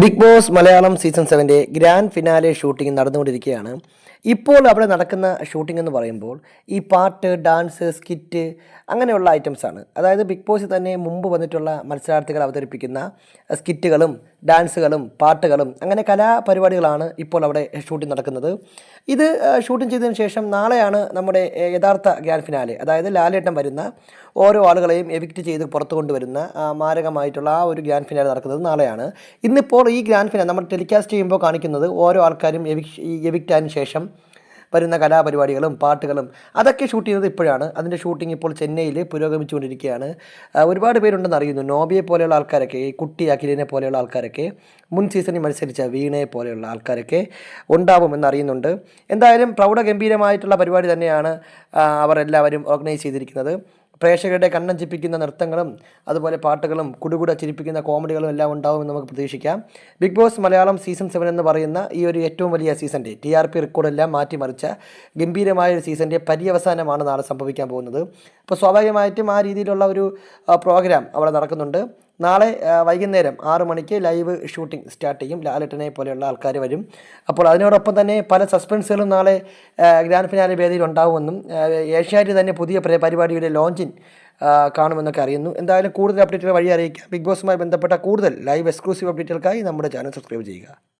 Big Boss Malayalam season സെവന്റെ grand finale shooting നടന്നുകൊണ്ടിരിക്കുകയാണ്. ഇപ്പോൾ അവിടെ നടക്കുന്ന ഷൂട്ടിംഗ് എന്ന് പറയുമ്പോൾ ഈ പാട്ട് ഡാൻസ് സ്കിറ്റ് അങ്ങനെയുള്ള ഐറ്റംസാണ് അതായത് ബിഗ് ബോസിൽ തന്നെ മുമ്പ് വന്നിട്ടുള്ള മത്സരാർത്ഥികൾ അവതരിപ്പിക്കുന്ന സ്കിറ്റുകളും ഡാൻസുകളും പാട്ടുകളും അങ്ങനെ കലാപരിപാടികളാണ് ഇപ്പോൾ അവിടെ ഷൂട്ടിംഗ് നടക്കുന്നത്. ഇത് ഷൂട്ടിംഗ് ചെയ്തതിന് ശേഷം നാളെയാണ് നമ്മുടെ യഥാർത്ഥ ഗ്രാൻഡ് ഫിനാലെ അതായത് ലാലേട്ടൻ വരുന്ന ഓരോ ആളുകളെയും എവിക്റ്റ് ചെയ്ത് പുറത്തു കൊണ്ടുവരുന്ന മാരകമായിട്ടുള്ള ആ ഒരു ഗ്രാൻഡ് ഫിനാലെ നടക്കുന്നത് നാളെയാണ്. ഇന്നിപ്പോൾ ഈ ഗ്രാൻഡ് ഫിനാലെ നമ്മൾ ടെലികാസ്റ്റ് ചെയ്യുമ്പോൾ കാണിക്കുന്നത് ഓരോ ആൾക്കാരും എവിക് എവിക്റ്റ് ആയതിനു ശേഷം വരുന്ന കലാപരിപാടികളും പാട്ടുകളും അതൊക്കെ ഷൂട്ട് ചെയ്യുന്നത് ഇപ്പോഴാണ്. അതിന്റെ ഷൂട്ടിംഗ് ഇപ്പോൾ ചെന്നൈയിൽ പുരോഗമിച്ചുകൊണ്ടിരിക്കുകയാണ്. ഒരുപാട് പേരുണ്ടെന്ന് അറിയുന്നു. നോബിയെ പോലെയുള്ള ആൾക്കാരൊക്കെ ഈ കുട്ടി അഖിലിനെ പോലെയുള്ള ആൾക്കാരൊക്കെ മുൻ സീസണിൽ മത്സരിച്ച വീണയെ പോലെയുള്ള ആൾക്കാരൊക്കെ ഉണ്ടാവുമെന്ന് അറിയുന്നുണ്ട്. എന്തായാലും പ്രൗഢഗംഭീരമായിട്ടുള്ള പരിപാടി തന്നെയാണ് അവർ എല്ലാവരും ഓർഗനൈസ് ചെയ്തിരിക്കുന്നത്. പ്രേക്ഷകരുടെ കണ്ണഞ്ചിപ്പിക്കുന്ന നൃത്തങ്ങളും അതുപോലെ പാട്ടുകളും കുടുകുട ചിരിപ്പിക്കുന്ന കോമഡികളും എല്ലാം ഉണ്ടാവുമെന്ന് നമുക്ക് പ്രതീക്ഷിക്കാം. Bigg Boss Malayalam season seven എന്ന് പറയുന്ന ഈ ഒരു ഏറ്റവും വലിയ സീസന്റെ ടി ആർ പി റെക്കോർഡെല്ലാം മാറ്റിമറിച്ച ഗംഭീരമായ ഒരു സീസന്റെ പര്യവസാനമാണ് നാളെ സംഭവിക്കാൻ പോകുന്നത്. അപ്പോൾ സ്വാഭാവികമായിട്ടും ആ രീതിയിലുള്ള ഒരു പ്രോഗ്രാം അവിടെ നടക്കുന്നുണ്ട്. നാളെ വൈകുന്നേരം ആറ് മണിക്ക് ലൈവ് ഷൂട്ടിംഗ് സ്റ്റാർട്ട് ചെയ്യും. ലാലട്ടനെ പോലെയുള്ള ആൾക്കാർ വരും. അപ്പോൾ അതിനോടൊപ്പം തന്നെ പല സസ്പെൻസുകളും നാളെ ഗ്രാൻഡ് ഫിനാലെ വേദിയിൽ ഉണ്ടാവുമെന്നും ഏഷ്യാനെറ്റ് തന്നെ പുതിയ പരി- പരിപാടിയുടെ ലോഞ്ചിങ് കാണുമെന്നൊക്കെ അറിയുന്നു. എന്തായാലും കൂടുതൽ അപ്ഡേറ്റുകൾ വഴി അറിയിക്കാം. ബിഗ് ബോസുമായി ബന്ധപ്പെട്ട കൂടുതൽ ലൈവ് എക്സ്ക്ലൂസീവ് അപ്ഡേറ്റുകൾക്കായി നമ്മുടെ ചാനൽ സബ്സ്ക്രൈബ് ചെയ്യുക.